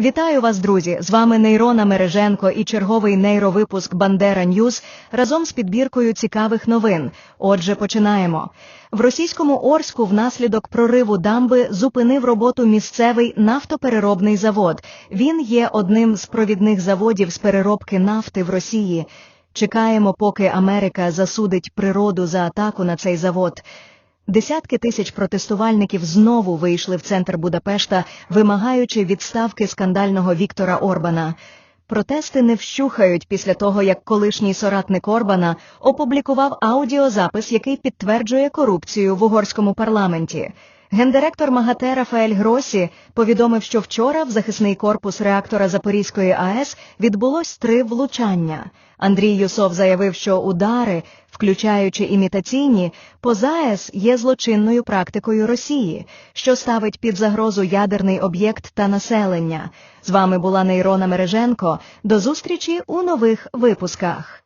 Вітаю вас, друзі! З вами Нейрона Мереженко і черговий нейровипуск Бандера Ньюз разом з підбіркою цікавих новин. Отже, починаємо. В російському Орську внаслідок прориву дамби зупинив роботу місцевий нафтопереробний завод. Він є одним з провідних заводів з переробки нафти в Росії. Чекаємо, поки Америка засудить природу за атаку на цей завод. Десятки тисяч протестувальників знову вийшли в центр Будапешта, вимагаючи відставки скандального Віктора Орбана. Протести не вщухають після того, як колишній соратник Орбана опублікував аудіозапис, який підтверджує корупцію в угорському парламенті. Гендиректор МАГАТЕ Рафаель Гросі повідомив, що вчора в захисний корпус реактора Запорізької АЕС відбулось три влучання. Андрій Юсов заявив, що удари, включаючи імітаційні, по ЗАЕС є злочинною практикою Росії, що ставить під загрозу ядерний об'єкт та населення. З вами була Нейрона Мереженко. До зустрічі у нових випусках.